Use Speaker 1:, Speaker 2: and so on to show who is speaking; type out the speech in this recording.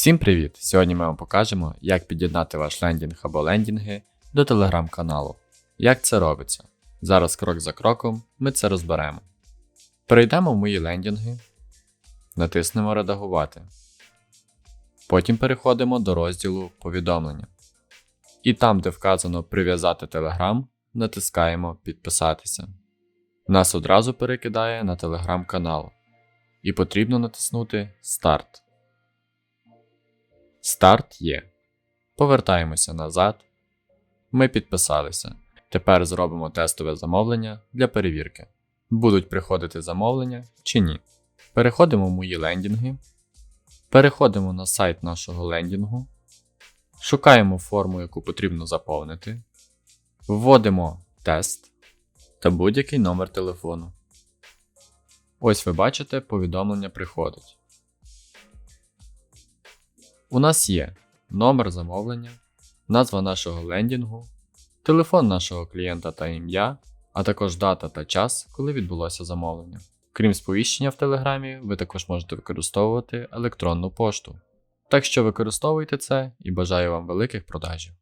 Speaker 1: Всім привіт! Сьогодні ми вам покажемо, як під'єднати ваш лендінг або лендінги до телеграм-каналу. Як це робиться? Зараз крок за кроком ми це розберемо. Перейдемо в мої лендінги, натиснемо Редагувати. Потім переходимо до розділу Повідомлення. І там, де вказано Прив'язати Telegram, натискаємо Підписатися. Нас одразу перекидає на телеграм-канал. І потрібно натиснути Старт. Старт є. Повертаємося назад. Ми підписалися. Тепер зробимо тестове замовлення для перевірки. Будуть приходити замовлення чи ні. Переходимо в мої лендінги. Переходимо на сайт нашого лендінгу. Шукаємо форму, яку потрібно заповнити. Вводимо тест та будь-який номер телефону. Ось ви бачите, повідомлення приходить. У нас є номер замовлення, назва нашого лендінгу, телефон нашого клієнта та ім'я, а також дата та час, коли відбулося замовлення. Крім сповіщення в Телеграмі, ви також можете використовувати електронну пошту. Так що використовуйте це і бажаю вам великих продажів.